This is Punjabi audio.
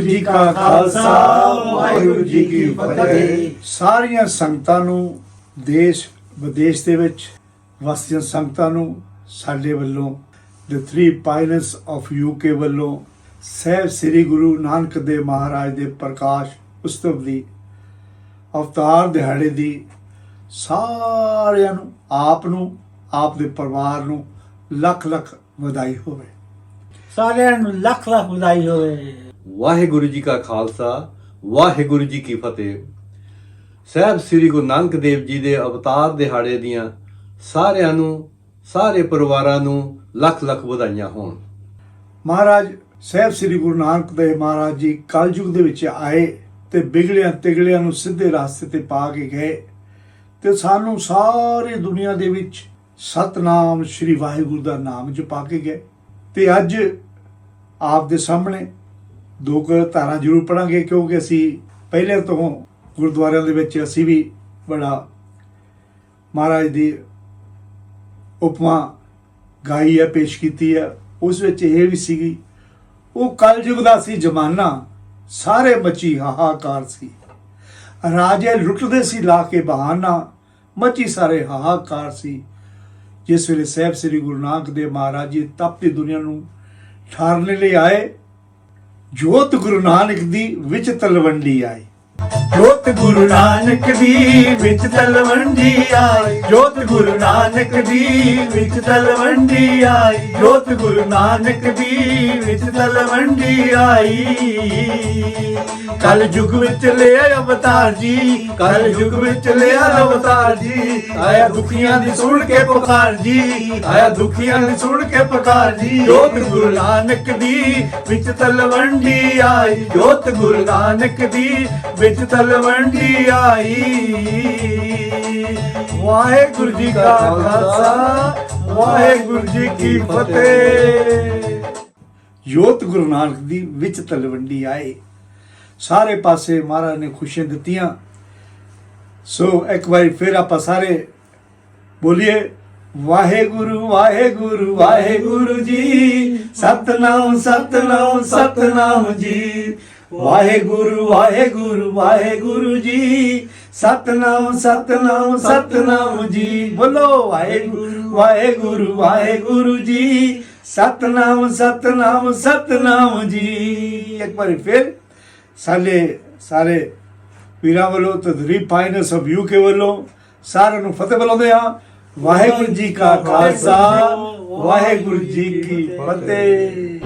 ਜੀ ਕਾ ਖਾਲਸਾ, ਵਾਹਿਗੁਰੂ ਜੀ ਕੀ ਫਤਿਹ। ਸਾਰੀਆਂ ਸੰਗਤਾਂ ਨੂੰ ਦੇਸ਼ ਵਿਦੇਸ਼ ਦੇ ਵਿੱਚ ਵਸਦੀਆਂ ਸੰਗਤਾਂ ਨੂੰ ਸਾਡੇ ਵੱਲੋਂ the three pines of UK ਵੱਲੋਂ, ਸਹਿਬ ਸ੍ਰੀ ਗੁਰੂ ਨਾਨਕ ਦੇਵ ਮਹਾਰਾਜ ਦੇ ਪ੍ਰਕਾਸ਼ ਉਤਸਵ ਦੀ ਅਵਤਾਰ ਦਿਹਾੜੇ ਦੀ ਸਾਰਿਆਂ ਨੂੰ, ਆਪ ਨੂੰ, ਆਪ ਦੇ ਪਰਿਵਾਰ ਨੂੰ ਲੱਖ ਲੱਖ ਵਧਾਈ ਹੋਵੇ। ਸਾਰਿਆਂ ਨੂੰ ਲੱਖ ਲੱਖ ਵਧਾਈ ਹੋਵੇ। ਵਾਹਿਗੁਰੂ ਜੀ ਕਾ ਖਾਲਸਾ, ਵਾਹਿਗੁਰੂ ਜੀ ਕੀ ਫਤਿਹ। ਸਹਿਬ ਸ੍ਰੀ ਗੁਰੂ ਨਾਨਕ ਦੇਵ ਜੀ ਦੇ ਅਵਤਾਰ ਦਿਹਾੜੇ ਦੀਆਂ ਸਾਰਿਆਂ ਨੂੰ, ਸਾਰੇ ਪਰਿਵਾਰਾਂ ਨੂੰ ਲੱਖ ਲੱਖ ਵਧਾਈਆਂ ਹੋਣ। ਮਹਾਰਾਜ, ਸਾਹਿਬ ਸ੍ਰੀ ਗੁਰੂ ਨਾਨਕ ਦੇਵ ਮਹਾਰਾਜ ਜੀ ਕਲਯੁਗ ਦੇ ਵਿੱਚ ਆਏ ਤੇ ਬਿਗੜਿਆਂ ਤਿਗੜਿਆਂ ਨੂੰ ਸਿੱਧੇ ਰਸਤੇ ਤੇ ਪਾ ਕੇ ਗਏ ਤੇ ਸਾਨੂੰ ਸਾਰੀ ਦੁਨੀਆ ਦੇ ਵਿੱਚ ਸਤਨਾਮ ਸ੍ਰੀ ਵਾਹਿਗੁਰੂ ਦਾ ਨਾਮ ਜਪਾ ਕੇ ਗਏ ਤੇ ਅੱਜ ਆਪ ਦੇ ਸਾਹਮਣੇ ਦੋ ਕੁ ਧਾਰਾਂ ਜ਼ਰੂਰ ਪੜਾਂਗੇ, ਕਿਉਂਕਿ ਅਸੀਂ ਪਹਿਲੇ ਤੋਂ ਗੁਰਦੁਆਰਿਆਂ ਦੇ ਵਿੱਚ ਅਸੀਂ ਵੀ ਬੜਾ ਮਹਾਰਾਜ ਦੀ ਉਪਮਾ ਗਾਈ ਹੈ, ਪੇਸ਼ ਕੀਤੀ ਹੈ। ਉਸ ਵਿੱਚ ਇਹ ਵੀ ਸੀਗੀ, ਉਹ ਕਲਯੁਗ ਦਾ ਸੀ ਜ਼ਮਾਨਾ, ਸਾਰੇ ਮਚੀ ਹਾਹਾਕਾਰ ਸੀ। ਰਾਜੇ ਲੁੱਟਦੇ ਸੀ, ਲਾ ਕੇ ਬਹਾਨਾ, ਮਚੀ ਸਾਰੇ ਹਾਹਾਕਾਰ ਸੀ। ਜਿਸ ਵੇਲੇ ਸਾਹਿਬ ਸ੍ਰੀ ਗੁਰੂ ਨਾਨਕ ਦੇਵ ਮਹਾਰਾਜ ਜੀ ਤਪ ਦੀ ਦੁਨੀਆ ਨੂੰ ਠਾਰਨੇ ਲਈ ਆਏ ਜੋਤ ਗੁਰੂ ਨਾਨਕ ਦੀ ਵਿੱਚ ਤਲਵੰਡੀ ਆਈ। ਜੋਤ ਗੁਰੂ ਨਾਨਕ ਦੀ ਵਿੱਚ ਤਲਵੰਡੀ ਆਈ। ਜੋਤ ਗੁਰੂ ਨਾਨਕ ਦੀ ਵਿੱਚ ਤਲਵੰਡੀ ਆਈ। ਜੋਤ ਗੁਰੂ ਨਾਨਕ ਦੀ ਵਿੱਚ ਤਲਵੰਡੀ ਆਈ। ਕਲ ਯੁਗ ਵਿੱਚ ਲਿਆ ਅਵਤਾਰ ਜੀ। ਕਲ ਯੁਗ ਵਿੱਚ ਲਿਆ ਅਵਤਾਰ ਜੀ। ਆਇਆ ਦੁਖੀਆਂ ਦੀ ਸੁਣ ਕੇ ਪੁਕਾਰ ਜੀ। ਆਇਆ ਦੁਖੀਆਂ ਦੀ ਸੁਣ ਕੇ ਪੁਕਾਰ ਜੀ। ਜੋਤ ਗੁਰੂ ਨਾਨਕ ਦੀ ਵਿੱਚ ਤਲਵੰਡੀ ਆਈ। ਜੋਤ ਗੁਰੂ ਨਾਨਕ ਦੀ ਵਿੱਚ ਤਲਵੰਡੀ ਆਈ। ਵਾਹਿਗੁਰੂ ਜੀ ਕਾ ਖਾਲਸਾ, ਵਾਹਿਗੁਰੂ ਜੀ ਕੀ ਫਤਿਹ। ਜੋਤ ਗੁਰੂ ਨਾਨਕ ਦੀ ਵਿੱਚ ਤਲਵੰਡੀ ਆਏ। ਸਾਰੇ ਪਾਸੇ ਮਹਾਰਾਜ ਨੇ ਖੁਸ਼ੀਆਂ ਦਿੱਤੀਆਂ। ਸੋ ਇੱਕ ਵਾਰੀ ਫਿਰ ਆਪਾਂ ਸਾਰੇ ਬੋਲੀਏ, ਵਾਹਿਗੁਰੂ ਵਾਹਿਗੁਰੂ ਵਾਹਿਗੁਰੂ ਜੀ, ਸਤਨਾਮ ਸਤਨਾਮ ਸਤਨਾਮ ਜੀ। ਵਾਹਿਗੁਰੂ ਵਾਹਿਗੁਰੂ ਵਾਹਿਗੁਰੂ ਜੀ। ਸਤਨਾਮ ਸਤਨਾਮ ਸਤਨਾਮ ਜੀ। ਬੋਲੋ, ਵਾਹਿਗੁਰੂ ਵਾਹਿਗੁਰੂ ਵਾਹਿਗੁਰੂ ਜੀ। ਸਤਨਾਮ ਸਤਨਾਮ ਸਤਨਾਮ ਜੀ। ਇੱਕ ਵਾਰੀ ਫਿਰ ਸਾਡੇ ਸਾਰੇ ਪੀਰਾਂ ਵੱਲੋਂ ਤੇ ਥਰੀ ਫਾਈਨਸ ਆਫ ਯੂਕੇ ਵੱਲੋਂ ਸਾਰਿਆਂ ਨੂੰ ਫਤਿਹ ਬੁਲਾਉਂਦੇ ਆ ਵਾਹਿਗੁਰੂ ਜੀ ਕਾ ਖਾਲਸਾ, ਵਾਹਿਗੁਰੂ ਜੀ ਕੀ ਫਤਿਹ।